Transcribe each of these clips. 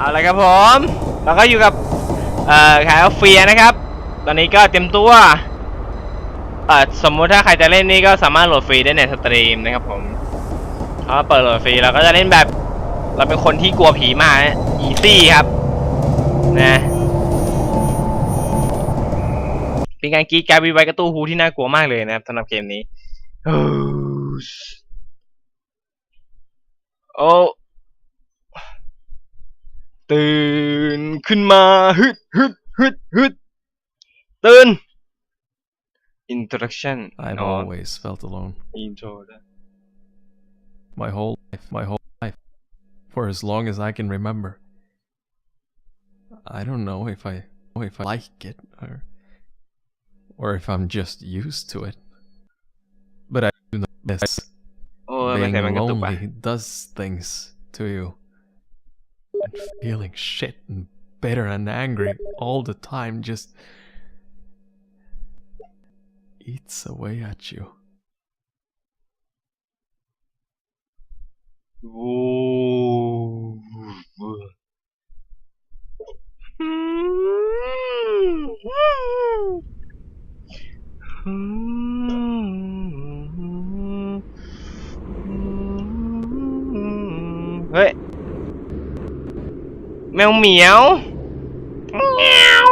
เอาละครับผมเราก็อยู่กับเอ่อขายเฟียนะครับ ตอนนี้ก็เต็มตัวเอ่อสมมุติถ้าใครจะเล่นนี่ก็สามารถโหลดฟรีได้ในสตรีมนะครับผมถ้าเปิดโหลดฟรีเราก็จะเล่นแบบเราเป็นคนที่กลัวผีมากอีซี่ครับนะเป็นการกีดการวีไวกระตู้ฮูที่น่ากลัวมากเลยนะครับสำหรับเกมนี้โอ้ ตื่นขึ้นมาฮึดฮึดฮึดฮึดตื่น introduction I've อ๋อ always felt alone. intro นะ My whole life, my whole life. For as long as I can remember. I don't know if I if I like it or or if I'm just used to it. But I do know this โอ้ยไม่ being ใช่มันกระตุกปะ lonely does things to you. And feeling shit and bitter and angry all the time just eats away at you. โมวเหมียวแมว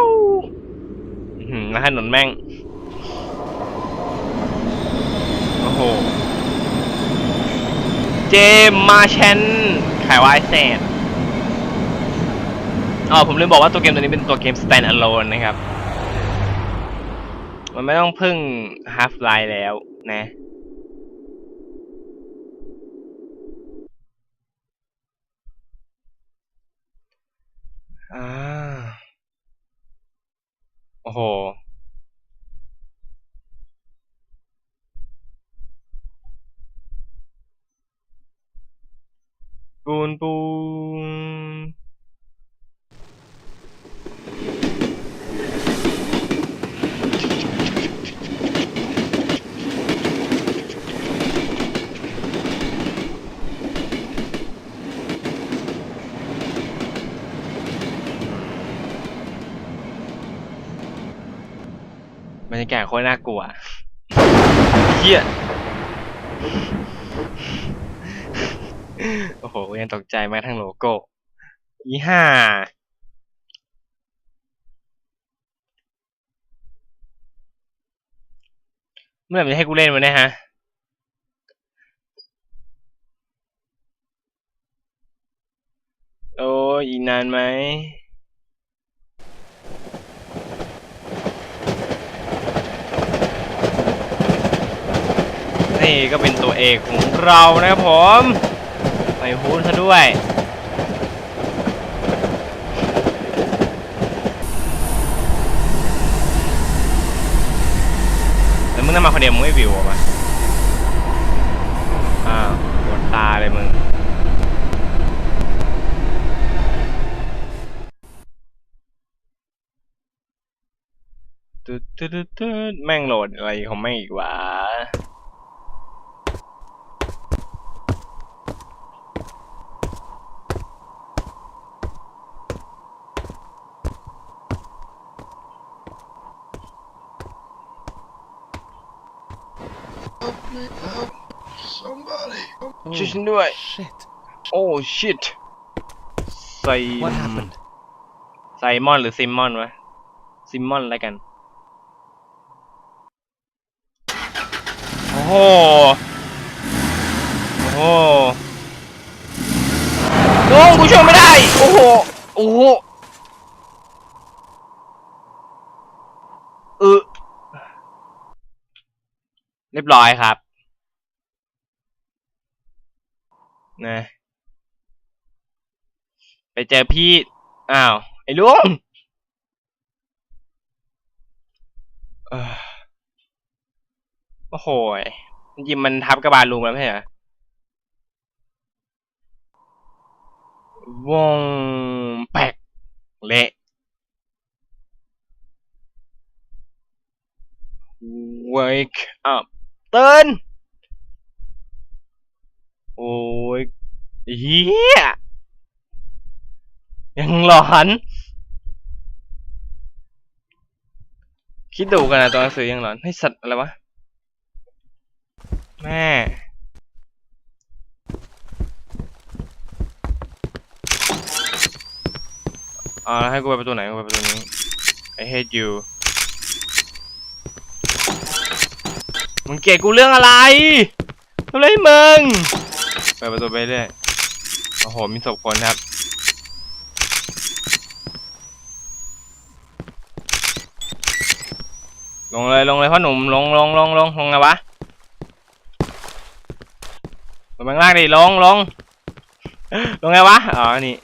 หือแล้วถนนแม่ง โอ้โห เจมมาเชนขายวายแซนอ๋อผมลืมบอกว่าตัวเกมตัวนี้เป็นตัวเกม stand alone นะครับ มันไม่ต้องพึ่ง half life แล้วนะ อ่า โอ้โห ปูนปูนบ รยากาศโคตรน่ากลัวเฮียโอ้โหยังตกใจแม้ทั้งโลโก้อีห่าเมื่อไหร่จะให้กูเล่นวะเนี่ยฮะโอ้ยอีนานไหม นี่ก็เป็นตัวเอกของเรานะครับผมไปฮูดซะด้วยแล้วมึงนั่งมาคนเดียวมึงไม่วิวเหรอวะอ้าวปวดตาเลยมึงตึ๊ดตึ๊ดตึ๊ดตึ๊ดแม่งโหลดอะไรของแม่งอีกวะ Somebody. ช่วยฉันด้วย shit. โอ้ shit ไซ What happened? ไซมอนหรือซิมมอนวะซิมมอนอะไรกัน โอ้โห โอ้โหลุงกูช่วยไม่ได้ โอ้โห โอ้โหเออเรียบร้อยครับ นะ ไปเจอพี่ อ้าว ไอ้ลุงโอ้โหยจริงมันทับกระบาลลุงแล้วไม่ใช่เหรอวงแปกเละ wake up ตื่น โอ้ย เฮียยังหลอน คิดดูกันนะตัวหนังสือยังหลอน ให้สัตว์อะไรวะ แม่อ่าให้กูไปประตูไหนกูไปประตูนี้ I hate you มึงเกลียดกูเรื่องอะไรทำอะไรมึงไปประตูไปเรื่อย อ้โห มีศพคนครับ ลงเลยลงเลยพ่อหนุ่มลงลงลงลงลงไงวะลงไปข้างล่างดิลงลงลงไงวะ อ๋อ นี่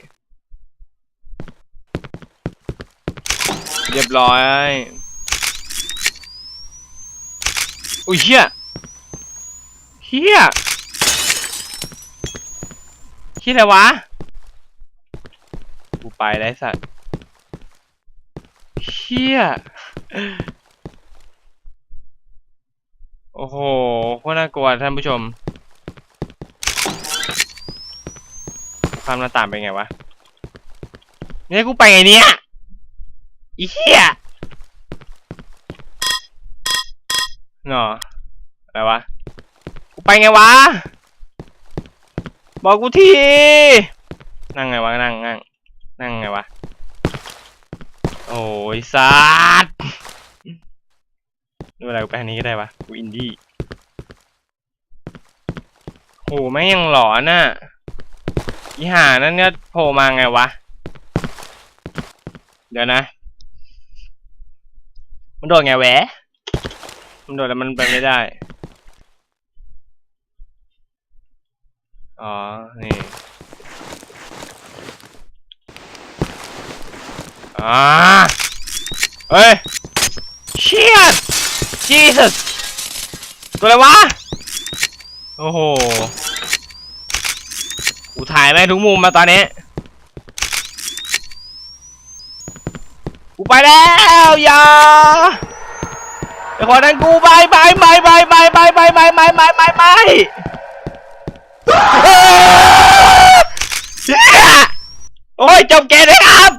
เรียบร้อย อุ้ยเฮียเฮีย เฮียอะไรวะ กูไปได้สัตว์เฮียโอ้โหโคตรน่ากลัวท่านผู้ชมข้ามหน้าต่างไปไงวะ เนี่ยกูไปไงเนี่ยอีเหี้ยเนาะอะไรวะ กูไปไงวะ บอกกูที นั่งไงวะ นั่งนั่งนั่งไงวะ โอ้ยสัตว์ไม่เป็นไรกูไปทางนี้ก็ได้วะ กูอินดี้โหแม่งยังหลอนน่ะอีห่านั่นเนี่ยโผล่มาไงวะ เดี๋ยวนะ มันโดดไงแหว มันโดดแล้วมันไปไม่ได้ อ๋อ นี่ อ่าเฮ้ยเชียด Jesus ตัวอะไรวะ โอ้โหกูถ่ายแม่งทุกมุมมาตอนนี้ กูไปแล้วอย่าไอ้คนนั้นกูไปไปไปไปไปไปไปไปไปไปไป โอ้ยจบเกมเลยครับ